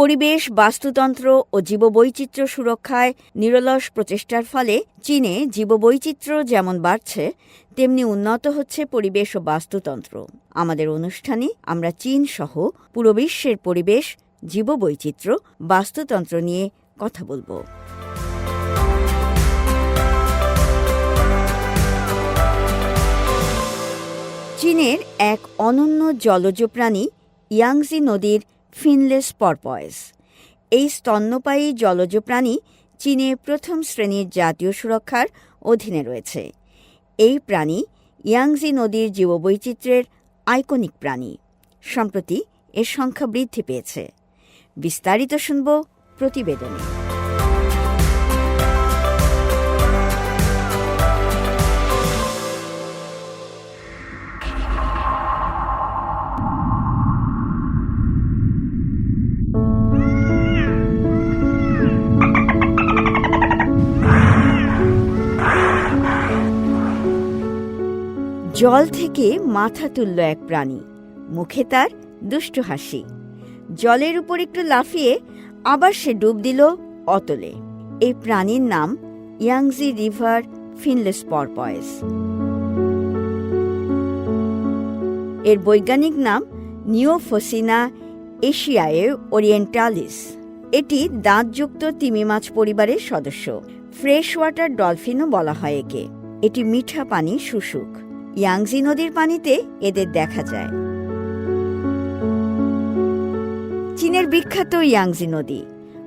পরিবেশ, বাস্তুতন্ত্র ও জীববৈচিত্র্য সুরক্ষায় নিরলস প্রচেষ্টার ফলে চীনে জীববৈচিত্র্য যেমন বাড়ছে, তেমনি উন্নত হচ্ছে পরিবেশ ও বাস্তুতন্ত্র। আমাদের অনুষ্ঠানে আমরা চীন সহ পুরো বিশ্বের পরিবেশ, জীববৈচিত্র্য, বাস্তুতন্ত্র নিয়ে কথা বলব। চীনের এক অনন্য জলজ প্রাণী ইয়াংজি নদীর ফিনলেস পরপয়েস। এই স্তন্যপায়ী জলজ প্রাণী চীনে প্রথম শ্রেণির জাতীয় সুরক্ষার অধীনে রয়েছে। এই প্রাণী ইয়াংজি নদীর জীববৈচিত্র্যের আইকনিক প্রাণী। সম্প্রতি এর সংখ্যা বৃদ্ধি পেয়েছে। বিস্তারিত শুনব প্রতিবেদনে। জল থেকে মাথা তুলল এক প্রাণী। মুখে তার দুষ্ট হাসি। জলের উপর একটু লাফিয়ে আবার সে ডুব দিল অতলে। এই প্রাণীর নাম ইয়াংজি রিভার ফিনলেস পরপয়েস। এর বৈজ্ঞানিক নাম নিওফোসিনা এশিয়ায় ওরিয়েন্টালিস। এটি দাঁতযুক্ত তিমি মাছ পরিবারের সদস্য। ফ্রেশ ওয়াটার ডলফিনও বলা হয় একে। এটি মিঠা পানি শুশুক ইয়াংজি নদীর পানিতে এদের দেখা যায়। চীনের বিখ্যাত ইয়াংজি নদী,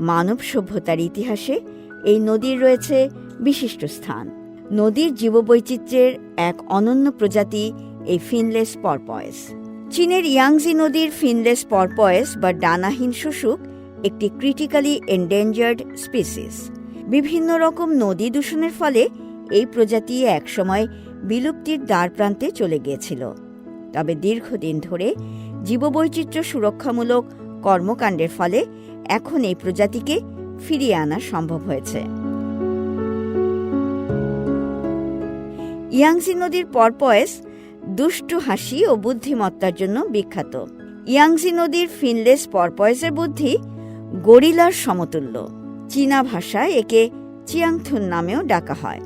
মানব সভ্যতার ইতিহাসে এই নদীর রয়েছে বিশিষ্ট স্থান। নদীর জীববৈচিত্র্যের এক অনন্য প্রজাতি এই ফিনলেস পরপয়েস। চীনের ইয়াংজি নদীর ফিনলেস পরপয়েস বা ডানাহীন শুশুক একটি ক্রিটিক্যালি এন্ডেঞ্জার্ড স্পিসিস। বিভিন্ন রকম নদী দূষণের ফলে এই প্রজাতি একসময় বিলুপ্তির দ্বার প্রান্তে চলে গিয়েছিল। তবে দীর্ঘদিন ধরে জীববৈচিত্র্য সুরক্ষামূলক কর্মকাণ্ডের ফলে এখন এই প্রজাতিকে ফিরিয়ে আনা সম্ভব হয়েছে। ইয়াংজি নদীর পরপয়েস দুষ্টু হাসি ও বুদ্ধিমত্তার জন্য বিখ্যাত। ইয়াংজি নদীর ফিনলেস পরপয়েসের বুদ্ধি গরিলার সমতুল্য। চীনা ভাষায় একে চিয়াংথুন নামেও ডাকা হয়।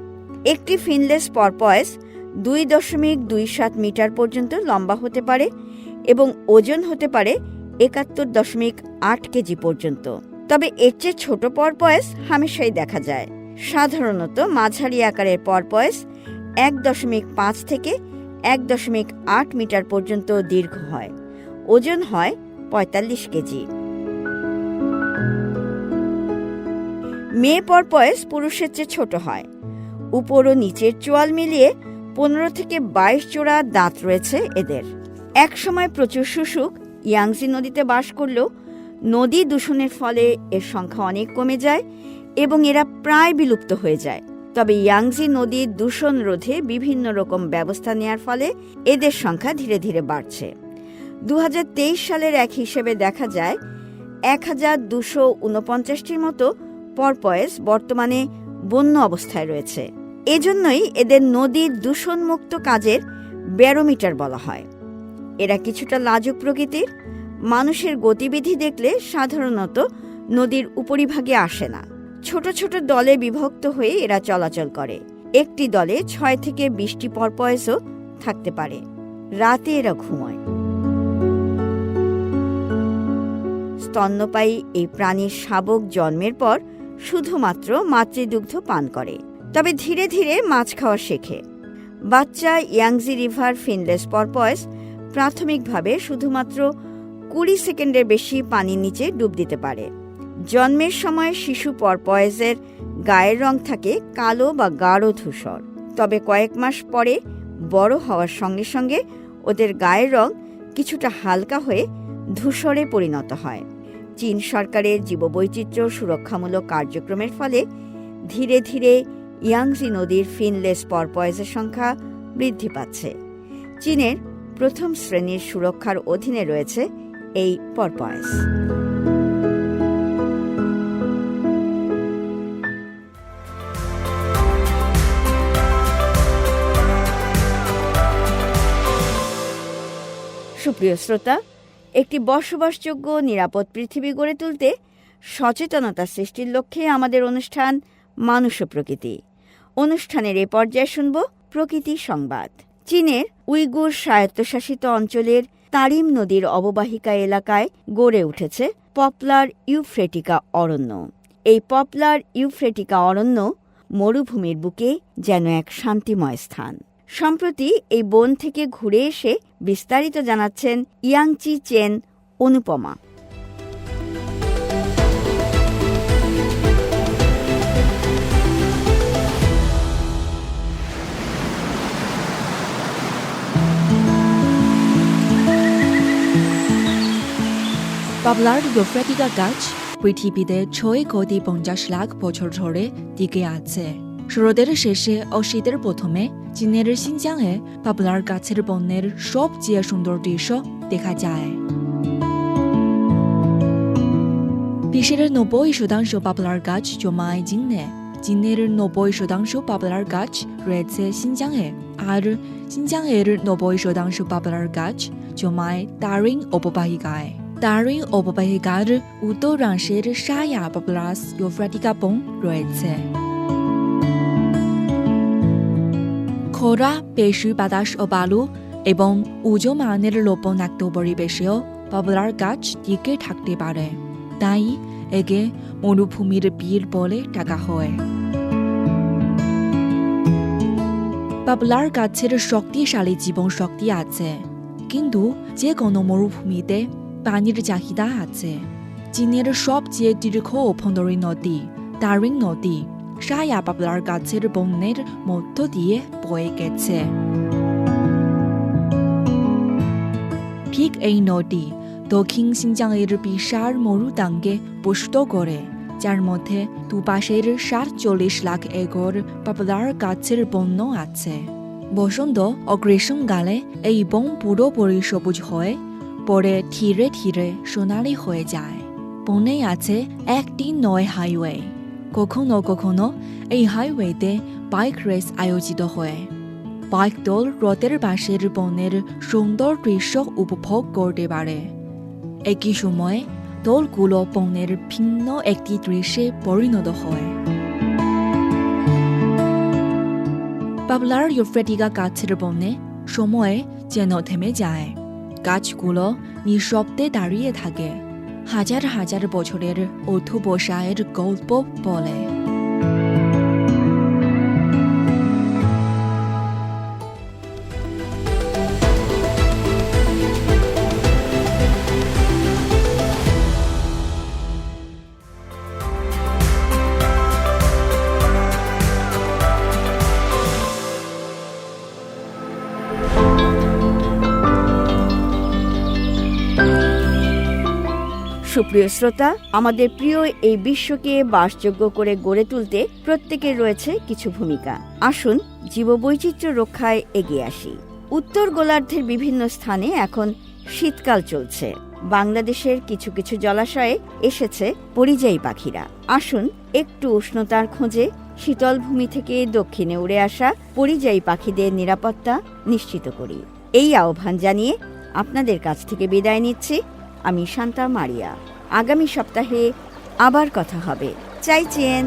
একটি ফিনলেস পরপয়েস দুই দশমিক দুই সাত মিটার পর্যন্ত লম্বা হতে পারে এবং ওজন হতে পারে একাত্তর দশমিক আট কেজি পর্যন্ত। তবে এর চেয়ে ছোট পরপয়েস হামেশাই দেখা যায়। সাধারণত মাঝারি আকারের পরপয়েস এক দশমিক পাঁচ থেকে এক দশমিক আট মিটার পর্যন্ত দীর্ঘ হয়। ওজন হয় পঁয়তাল্লিশ কেজি। মেয়ে পরপয়েস পুরুষের চেয়ে ছোট হয়। উপর ও নিচের চোয়াল মিলিয়ে পনেরো থেকে বাইশ জোড়া দাঁত রয়েছে এদের। একসময় প্রচুর শুশুক, ইয়াংজি নদীতে বাস করলেও নদী দূষণের ফলে এর সংখ্যা অনেক কমে যায় এবং এরা প্রায় বিলুপ্ত হয়ে যায়। তবে ইয়াংজি নদীর দূষণ রোধে বিভিন্ন রকম ব্যবস্থা নেয়ার ফলে এদের সংখ্যা ধীরে ধীরে বাড়ছে। দু হাজার তেইশ সালের এক হিসেবে দেখা যায় এক হাজার দুশো উনপঞ্চাশটির মতো পরপয়েস বর্তমানে বন্য অবস্থায় রয়েছে। এজন্যই এদের নদীর দূষণমুক্ত কাজের ব্যারোমিটার বলা হয়। এরা কিছুটা লাজুক প্রকৃতির, মানুষের গতিবিধি দেখলে সাধারণত নদীর উপরিভাগে আসে না। ছোট ছোট দলে বিভক্ত হয়ে এরা চলাচল করে। একটি দলে ছয় থেকে বিশটি পরপয়েসও থাকতে পারে। রাতে এরা ঘুমায়। স্তন্যপায়ী এই প্রাণীর শাবক জন্মের পর শুধুমাত্র মাতৃদুগ্ধ পান করে। তবে ধীরে ধীরে মাছ খাওয়া শেখে। বাচ্চা ইয়াংজি রিভার ফিনলেস পরপয়েস প্রাথমিকভাবে শুধুমাত্র কুড়ি সেকেন্ডের বেশি পানির নিচে ডুব দিতে পারে। জন্মের সময় শিশু পরপয়েজের গায়ের রং থাকে কালো বা গাঢ় ধূসর। তবে কয়েক মাস পরে বড় হওয়ার সঙ্গে সঙ্গে ওদের গায়ের রং কিছুটা হালকা হয়ে ধূসরে পরিণত হয়। চীন সরকারের জীববৈচিত্র্য সুরক্ষামূলক কার্যক্রমের ফলে ধীরে ধীরে ইয়াংজি নদীর ফিনলেস পরপয়েজের সংখ্যা বৃদ্ধি পাচ্ছে। চীনের প্রথম শ্রেণির সুরক্ষার অধীনে রয়েছে এই পরপয়েজ। সুপ্রিয় শ্রোতা, একটি বসবাসযোগ্য নিরাপদ পৃথিবী গড়ে তুলতে সচেতনতা সৃষ্টির লক্ষ্যে আমাদের অনুষ্ঠান মানুষ প্রকৃতি। অনুষ্ঠানের এ পর্যায়ে শুনব প্রকৃতি সংবাদ। চীনের উইগুর স্বায়ত্তশাসিত অঞ্চলের তারিম নদীর অববাহিকা এলাকায় গড়ে উঠেছে পপলার ইউফ্রেটিকা অরণ্য। এই পপলার ইউফ্রেটিকা অরণ্য মরুভূমির বুকে যেন এক শান্তিময় স্থান। সম্প্রতি এই বন থেকে ঘুরে এসে বিস্তারিত জানাচ্ছেন ইয়াংচি চেন অনুপমা। পপলার ইউফ্রেটিকা গাছ পৃথিবীতে ছয় কোটি পঞ্চাশ লাখ বছর ধরে টিকে আছে। শরতের শেষে ও শীতের প্রথমে চীনের সিনজাংয়ে পাবলার গাছের বনের সবচেয়ে সুন্দর দৃশ্য দেখা যায়। বিশ্বের নব্বই শতাংশ পাবলার গাছ জমায় চীনে চীনের নব্বই শতাংশ পাবলার গাছ রয়েছে সিনজাংয়ে আর সিনজাংয়ের নব্বই শতাংশ পাবলার গাছ জমায় তারিং অববাহিকায় তারিং অববাহিকার উত্তরাংশের সায়া পপলাস ইউফ্রাটিকা বন রয়েছে খরা বেশি বাতাস ও বালু এবং উজমানের লবণাক্ত পরিবেশেও পপুলার গাছ টিকে থাকতে পারে তাই একে মরুভূমির বীর বলে ডাকা হয় পপুলার গাছের শক্তিশালী জীবন শক্তি আছে কিন্তু যে কোনো মরুভূমিতে পানির চাহিদা আছে চীনের সবচেয়ে দীর্ঘ অভ্যন্তরীণ নদী দারিং নদী সায়া পপুলার গাছের বন্যের মধ্য দিয়ে বয়ে গেছে ঠিক এই নদী দক্ষিণ সিনজাংয়ের বিশাল মরুদাঙ্গে পুষ্ট করে যার মধ্যে দুপাশের সাতচল্লিশ লাখ একর পপুলার গাছের বন্য আছে বসন্ত ও গ্রীষ্মকালে এই বন পুরোপুরি সবুজ হয় পরে ধীরে ধীরে সোনালি হয়ে যায়। বনে আছে একটি নয় হাইওয়ে। কখনো কখনো এই হাইওয়েতে বাইক রেস আয়োজিত হয়। বাইক দল রথের পাশের বনের সুন্দর দৃশ্য উপভোগ করতে পারে। একই সময়ে দলগুলো বনের ভিন্ন একটি দৃশ্যে পরিণত হয়। পাবলার ইউফ্রেটিকা গাছের বনে সময়ে যেন থেমে যায়। গাছগুলো নিঃশব্দে দাঁড়িয়ে থাকে। হাজার হাজার বছরের অধ্যবসায়ের গল্প বলে। সুপ্রিয় শ্রোতা, আমাদের প্রিয় এই বিশ্বকে বাসযোগ্য করে গড়ে তুলতে প্রত্যেকের রয়েছে কিছু ভূমিকা। আসুন জীববৈচিত্র্য রক্ষায় এগিয়ে আসি। উত্তর গোলার্ধের বিভিন্ন স্থানে এখন শীতকাল চলছে। বাংলাদেশের কিছু কিছু জলাশয়ে এসেছে পরিযায়ী পাখিরা। আসুন একটু উষ্ণতার খোঁজে শীতল ভূমি থেকে দক্ষিণে উড়ে আসা পরিযায়ী পাখিদের নিরাপত্তা নিশ্চিত করি। এই আহ্বান জানিয়ে আপনাদের কাছ থেকে বিদায় নিচ্ছি। আমি শান্তা মারিয়া। আগামী সপ্তাহে আবার কথা হবে। চাইছেন